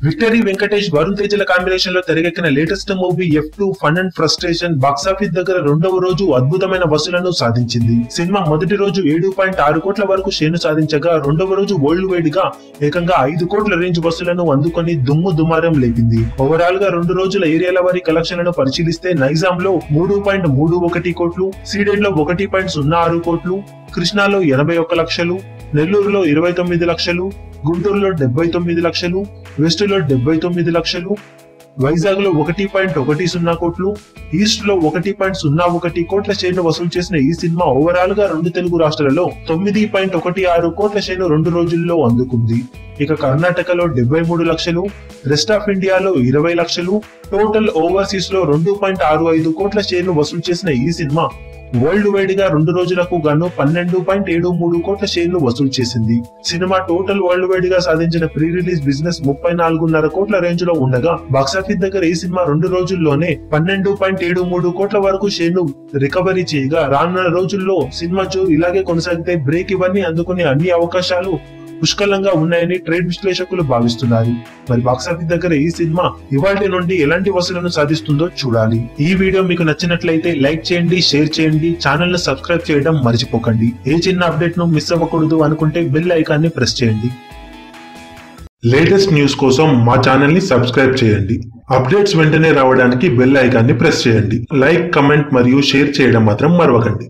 Victory Venkatesh Varun తేజల కాంబినేషన్లో తెరకెక్కిన latest movie F two fun and frustration box office దగ్గర రెండవ రోజు అద్భుతమైన వసూలను సాధించింది. సినిమా మొదటి రోజు ఏడు పాయింట్ ఆరు కోట్ల వరకు షేను సాధించగా రెండవ రోజు వరల్డ్ వైడ్గా ఏకంగా ఐదు కోట్ల రేంజ్ వసూలను అందుకొని దుమ్ము దుమారం లేపింది. ఓవరాల్గా రెండు రోజుల ఏరియాల వారి కలెక్షన్లను పరిశీలిస్తే నైజాం లో మూడు పాయింట్ మూడు ఒకటి కోట్లు సీడెడ్లో ఒకటి పాయింట్ సున్నా ఆరు కోట్లు కృష్ణాలో ఎనభై ఒక్క లక్షలు నెల్లూరులో ఇరవై తొమ్మిది లక్షలు గుంటూరులో డెబ్బై తొమ్మిది లక్షలు వెస్ట్లో డెబ్బై తొమ్మిది లక్షలు వైజాగ్లో ఒకటి పాయింట్ ఒకటి సున్నా కోట్లు ఈస్ట్లో ఒకటి పాయింట్ సున్నా ఒకటి కోట్ల షేర్లు వసూలు చేసిన ఈ సినిమా ఓవరాల్గా రెండు తెలుగు రాష్ట్రాలలో తొమ్మిది పాయింట్ ఒకటి ఆరు కోట్ల షేర్లు రెండు రోజుల్లో అందుకుంది. ఇక కర్ణాటకలో డెబ్బై మూడు లక్షలు రెస్ట్ ఆఫ్ ఇండియాలో ఇరవై లక్షలు టోటల్ ఓవర్సీస్లో రెండు పాయింట్ ఆరు ఐదు కోట్ల షేర్లు వసూలు చేసిన ఈ సినిమా వరల్డ్ వైడ్గా రెండు రోజులకు గాను పన్నెండు పాయింట్ ఏడు మూడు కోట్ల షేర్లు వసూలు చేసింది. సినిమా టోటల్ వరల్డ్ వైడ్గా సాధించిన ప్రీ రిలీజ్ బిజినెస్ ముప్పై నాలుగున్నర కోట్ల రేంజ్లో ఉండగా బాక్సాఫీస్ దగ్గర ఈ సినిమా రెండు రోజుల్లోనే పన్నెండు పాయింట్ ఏడు మూడు కోట్ల వరకు షేర్ను రికవరీ చేయగా రానున్న రోజుల్లో సినిమా జోరు ఇలాగే కొనసాగితే బ్రేక్ ఇవన్నీ అందుకునే అన్ని అవకాశాలు పుష్కలంగా ఉన్నాయని ట్రేడ్ విశ్లేషకులు భావిస్తున్నారు. మరి బాక్సాఫీస్ దగ్గర ఈ సినిమా ఇవాళ నుండి ఎలాంటి వసూలను సాధిస్తుందో చూడాలి. ఈ వీడియో మీకు నచ్చినట్లయితే లైక్ చేయండి షేర్ చేయండి ఛానల్ను సబ్స్క్రైబ్ చేయడం మర్చిపోకండి. ఏ చిన్న అప్డేట్ను మిస్ అవ్వకూడదు అనుకుంటే బెల్ ఐకాన్ని ప్రెస్ చేయండి. లేటెస్ట్ న్యూస్ కోసం మా ఛానల్ని సబ్స్క్రైబ్ చేయండి. అప్డేట్స్ వెంటనే రావడానికి బెల్ ఐకాన్ని ప్రెస్ చేయండి. లైక్ కమెంట్ మరియు షేర్ చేయడం మాత్రం మరవకండి.